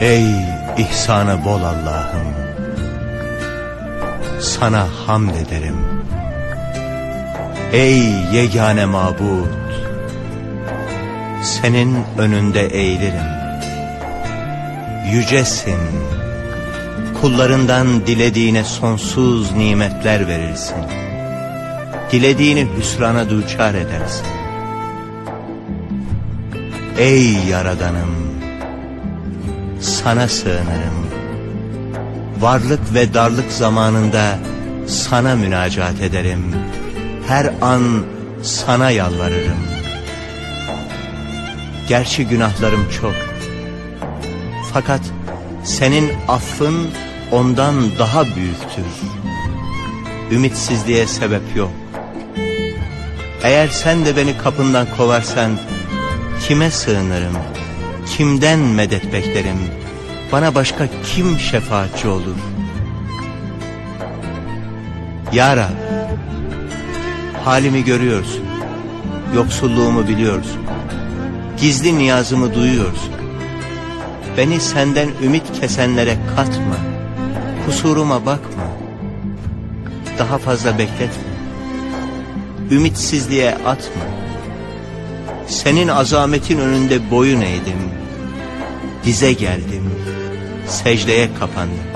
Ey ihsanı bol Allah'ım Sana hamd ederim. Ey yegane mabut Senin önünde eğilirim. Yücesin Kullarından dilediğine sonsuz nimetler verirsin. Dilediğini hüsrana duçar edersin. Ey Yaradanım sana sığınırım. Varlık ve darlık zamanında sana münacat ederim. Her an sana yalvarırım. Gerçi günahlarım çok. Fakat senin affın ondan daha büyüktür. Ümitsizliğe sebep yok. Eğer sen de beni kapından kovarsan kime sığınırım? Kimden medet beklerim? Bana başka kim şefaatçi olur? Ya Rab, halimi görüyorsun. Yoksulluğumu biliyorsun. Gizli niyazımı duyuyorsun. Beni senden ümit kesenlere katma. Kusuruma bakma. Daha fazla bekletme. Ümitsizliğe atma. Senin azametin önünde boyun eğdim. Dize geldim. Secdeye kapandım.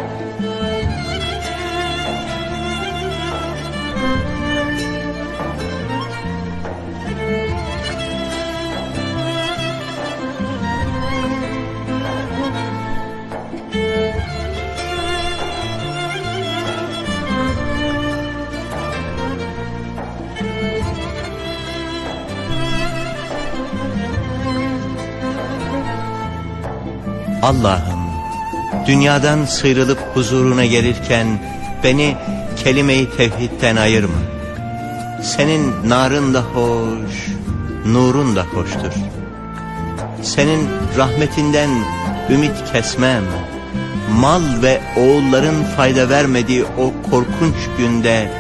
Allah'ım, dünyadan sıyrılıp huzuruna gelirken beni kelime-i tevhidden ayırma. Senin narın da hoş, nurun da hoştur. Senin rahmetinden ümit kesmem. Mal ve oğulların fayda vermediği o korkunç günde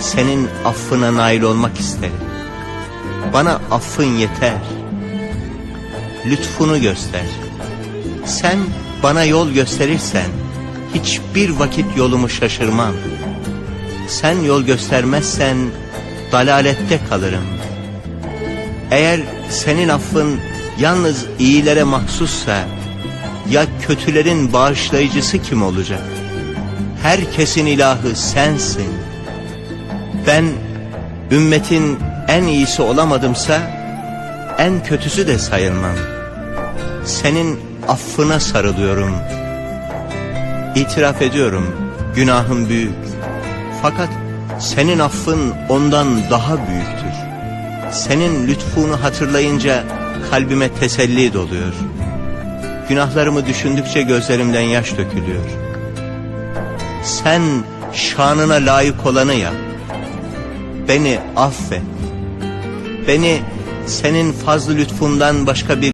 senin affına nail olmak isterim. Bana affın yeter. Lütfunu göster. Sen bana yol gösterirsen hiçbir vakit yolumu şaşırmam. Sen yol göstermezsen dalalette kalırım. Eğer senin affın yalnız iyilere mahsussa ya kötülerin bağışlayıcısı kim olacak? Herkesin ilahı sensin. Ben ümmetin en iyisi olamadımsa en kötüsü de sayılmam. Senin affına sarılıyorum. İtiraf ediyorum günahım büyük. Fakat senin affın ondan daha büyüktür. Senin lütfunu hatırlayınca kalbime teselli doluyor. Günahlarımı düşündükçe gözlerimden yaş dökülüyor. Sen şanına layık olanı yap. Beni affet. Beni senin fazlı lütfundan başka bir